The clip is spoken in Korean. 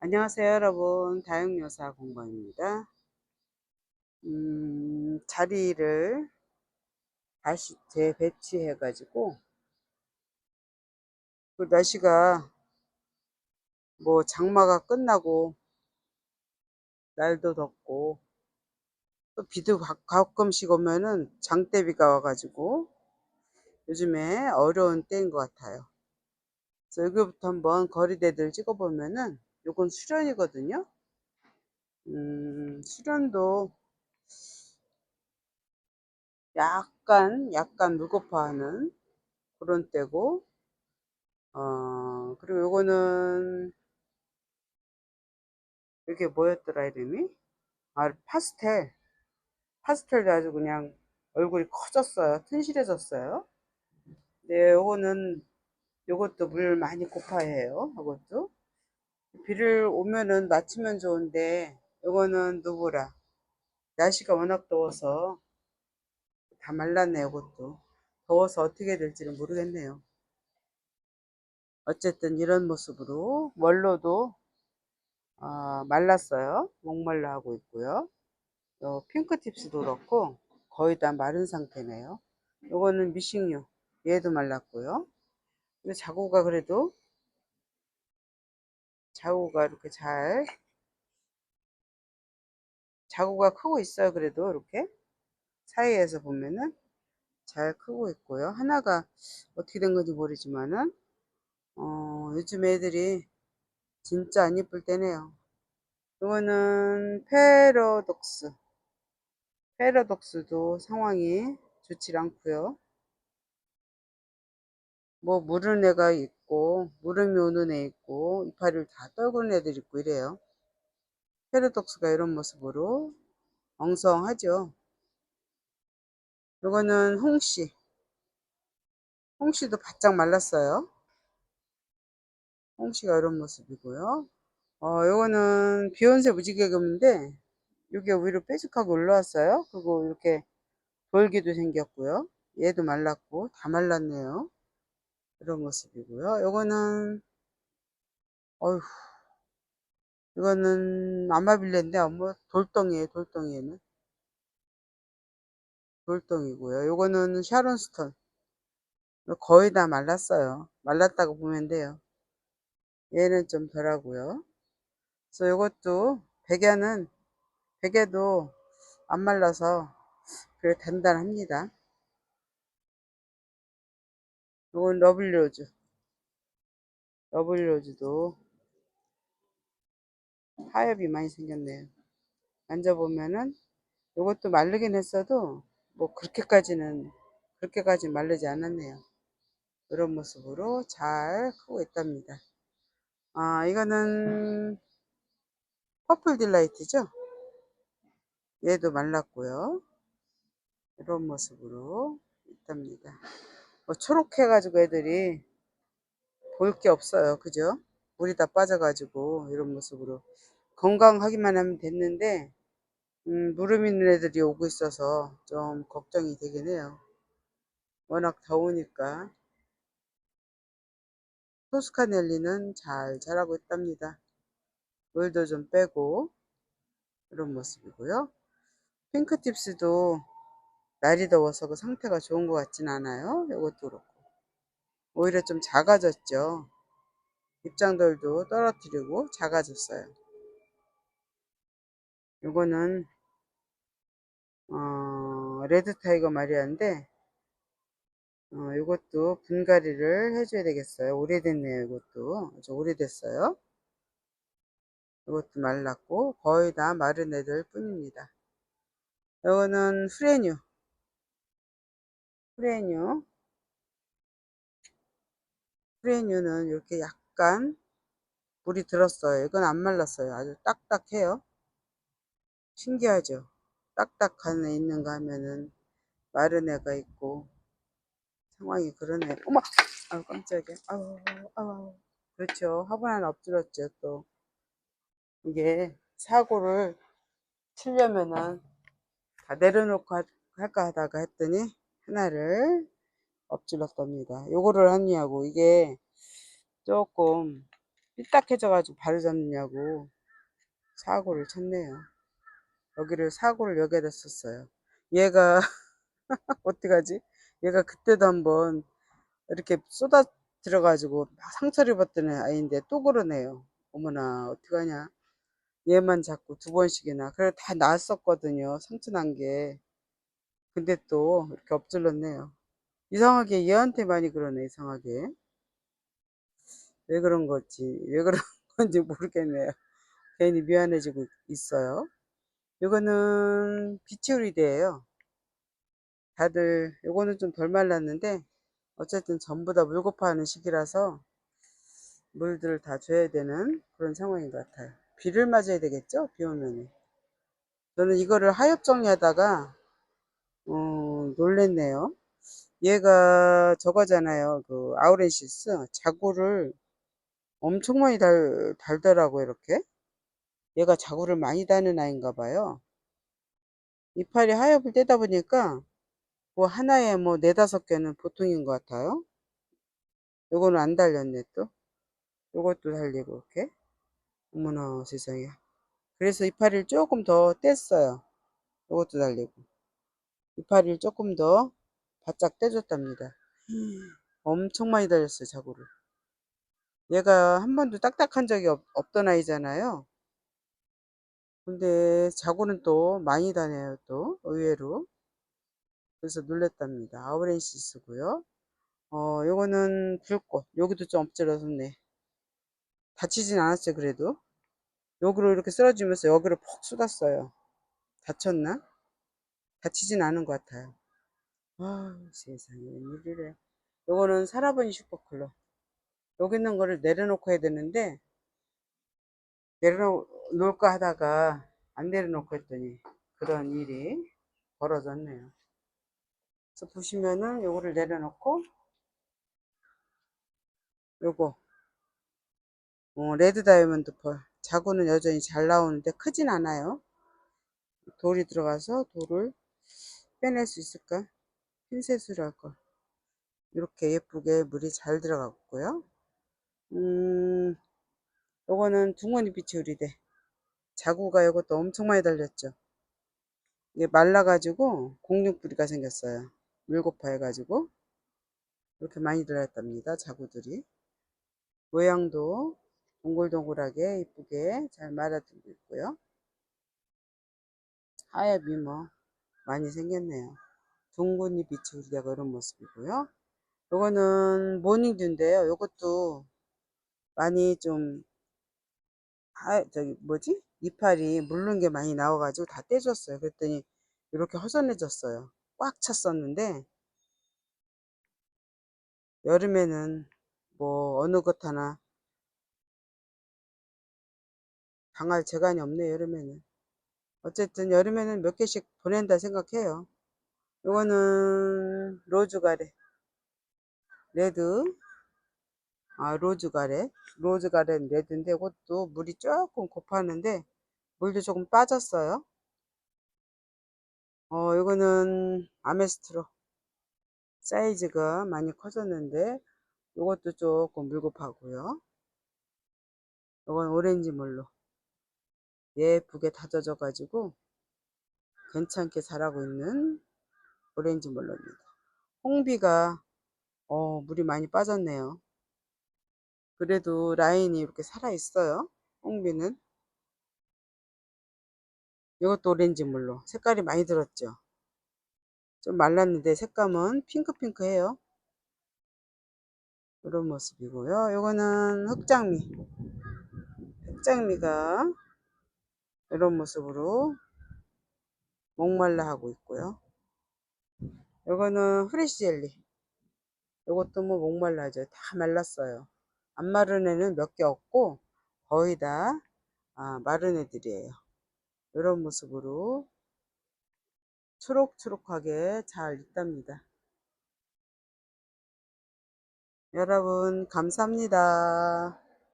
안녕하세요 여러분. 다육여사 공방입니다. 음, 자리를 다시 재배치해 가지고 그 날씨가 뭐 장마가 끝나고 날도 덥고 또 비도 가- 가끔씩 오면은 장대비가 와가지고 요즘에 어려운 때인 것 같아요. 그래서 여기부터 한번 거리대들 찍어보면은 요건 수련이거든요. 음, 수련도 약간 약간 물고파하는 그런 때고 어 그리고 요거는 이게 뭐였더라 이름이? 아 파스텔. 파스텔도 아주 그냥 얼굴이 커졌어요. 튼실해졌어요. 네 요거는 요것도 물 많이 고파해요 요것도 비를 오면은 맞추면 좋은데 요거는 누구라 날씨가 워낙 더워서 다 말랐네 요것도 더워서 어떻게 될지는 모르겠네요 어쨌든 이런 모습으로 원로도 아, 말랐어요. 목말라 하고 있고요. 요 핑크tips도 그렇고 거의 다 마른 상태네요. 요거는 미식류. 얘도 말랐고요. 자구가 그래도 자구가 이렇게 잘 자구가 크고 있어요. 그래도 이렇게 사이에서 보면은 잘 크고 있고요. 하나가 어떻게 된 건지 모르지만은 어, 요즘 애들이 진짜 안 예쁠 때네요. 이거는 페러독스. 페러독스도 상황이 좋지 않고요. 뭐 물은 애가 있고 물음이 오는 애 있고 이파리를 다 떨구는 애들 있고 이래요. 페러독스가 이런 모습으로 엉성하죠. 이거는 홍씨. 홍씨도 바짝 말랐어요. 홍씨가 이런 모습이고요. 어, 요거는 비욘세 무지개금인데 이게 위로 뾰족하게 올라왔어요. 그리고 이렇게 돌기도 생겼고요. 얘도 말랐고 다 말랐네요. 이런 모습이고요. 요거는 어휴 이거는 아마빌레인데 뭐 돌덩이에요. 돌덩이에는 돌덩이고요. 요거는 샤론스톤 거의 다 말랐어요. 말랐다고 보면 돼요. 얘는 좀 덜하고요. 그래서 요것도 베개는 베개도 안 말라서 그래 단단합니다. 요건 러블로즈 러블로즈도 하엽이 많이 생겼네요. 만져보면은 요것도 마르긴 했어도 뭐 그렇게까지는 그렇게까지 마르지 않았네요. 이런 모습으로 잘 크고 있답니다. 아 이거는 퍼플 딜라이트죠? 얘도 말랐고요. 이런 모습으로 있답니다. 뭐 초록해가지고 애들이 볼 게 없어요. 그죠? 물이 다 빠져가지고 이런 모습으로 건강하기만 하면 됐는데 음, 무름 있는 애들이 오고 있어서 좀 걱정이 되긴 해요. 워낙 더우니까 토스카넬리는 잘 자라고 있답니다. 물도 좀 빼고 이런 모습이고요. 핑크tips도 날이 더워서 그 상태가 좋은 것 같진 않아요. 이것도 그렇고 오히려 좀 작아졌죠. 입장들도 떨어뜨리고 작아졌어요. 이거는 어, 레드 타이거 마리아인데 어, 이것도 분갈이를 해줘야 되겠어요. 오래됐네요. 이것도 아주 오래됐어요. 이것도 말랐고 거의 다 마른 애들 뿐입니다. 이거는 프레뉴 프레뉴 프레뉴는 이렇게 약간 물이 들었어요. 이건 안 말랐어요. 아주 딱딱해요. 신기하죠. 딱딱한 애 있는가 하면은 마른 애가 있고 상황이 그러네. 어머, 아우 깜짝이야. 아우, 아우. 그렇죠. 화분 하나 엎드렸죠. 또 이게 사고를 치려면은 다 내려놓고 하- 할까 하다가 했더니 하나를 엎질렀답니다. 요거를 하냐고 이게 조금 삐딱해져가지고 바로 잡느냐고 사고를 쳤네요. 여기를 사고를 여기에다 썼어요. 얘가 어떡하지? 얘가 그때도 한번 이렇게 쏟아 들어가지고 막 상처를 입었던 아이인데 또 그러네요. 어머나 어떡하냐. 얘만 자꾸 두 번씩이나 그래 다 나았었거든요. 상처 난 게. 근데 또 이렇게 엎질렀네요. 이상하게 얘한테 많이 그러네 이상하게. 왜 그런 거지? 왜 그런 건지 모르겠네요. 괜히 미안해지고 있어요. 이거는 비치우리대예요. 다들 요거는 좀 덜 말랐는데 어쨌든 전부 다 물고파하는 시기라서 물들을 다 줘야 되는 그런 상황인 것 같아요. 비를 맞아야 되겠죠? 비 오면은. 저는 이거를 하엽 정리하다가 어, 놀랬네요. 얘가 저거잖아요. 그 아우렌시스 자구를 엄청 많이 달, 달더라고 이렇게. 얘가 자구를 많이 다는 아이인가 봐요. 이파리 하엽을 떼다 보니까 뭐 하나에 뭐 네다섯 개는 보통인 것 같아요. 요거는 안 달렸네 또. 요것도 달리고 이렇게. 어머나 세상에. 그래서 이파리를 조금 더 뗐어요. 요것도 달리고. 이파리를 조금 더 바짝 떼줬답니다. 엄청 많이 달렸어요 자구를. 얘가 한 번도 딱딱한 적이 없, 없던 아이잖아요. 근데 자구는 또 많이 다녀요 또 의외로. 그래서 놀랬답니다. 아우렌시스고요. 어, 요거는 불꽃. 여기도 좀 엎질러졌네. 다치진 않았어요, 그래도. 여기로 이렇게 쓰러지면서 여기로 푹 쏟았어요. 다쳤나? 다치진 않은 것 같아요. 아, 세상에, 웬일이래. 요거는 사라버니 슈퍼클럽. 여기 있는 거를 내려놓고 해야 되는데, 내려놓을까 하다가 안 내려놓고 했더니 그런 일이 벌어졌네요. 그래서 보시면은 요거를 내려놓고 요거 어, 레드 다이아몬드 펄 자구는 여전히 잘 나오는데 크진 않아요 돌이 들어가서 돌을 빼낼 수 있을까? 핀셋으로 할걸 이렇게 예쁘게 물이 잘 들어갔고요. 음 요거는 둥어니 빛이 우리대 자구가 이것도 엄청 많이 달렸죠. 이게 말라가지고 공룡뿌리가 생겼어요. 물고파 해가지고. 이렇게 많이 들어갔답니다 자구들이. 모양도 동글동글하게 이쁘게 잘 말아들고 있고요. 하엽이 뭐 많이 생겼네요. 둥근이 빛이 우리가 이런 모습이고요. 요거는 모닝듀인데요. 요것도 많이 좀 하, 저기 뭐지? 이파리 물른 게 많이 나와가지고 다 떼줬어요. 그랬더니 이렇게 허전해졌어요. 꽉 찼었는데 여름에는 뭐 어느 것 하나 당할 재간이 없네 여름에는 어쨌든 여름에는 몇 개씩 보낸다 생각해요. 이거는 로즈가레 레드. 아 로즈가레 로즈가레 레드인데 이것도 물이 조금 고파는데 물도 조금 빠졌어요. 어 이거는 아메스트로. 사이즈가 많이 커졌는데 이것도 조금 물고파고요. 이건 오렌지 물로 예쁘게 다져져 가지고 괜찮게 자라고 있는 오렌지 물로입니다. 홍비가 어, 물이 많이 빠졌네요. 그래도 라인이 이렇게 살아 있어요. 홍비는 이것도 오렌지 물로 색깔이 많이 들었죠. 좀 말랐는데 색감은 핑크핑크해요. 이런 모습이고요. 이거는 흑장미. 흑장미가 이런 모습으로 목말라 하고 있고요. 이거는 프레시 젤리. 이것도 뭐 목말라죠. 다 말랐어요. 안 마른 애는 몇 개 없고 거의 다 아, 마른 애들이에요. 이런 모습으로 초록초록하게 잘 있답니다. 여러분 감사합니다.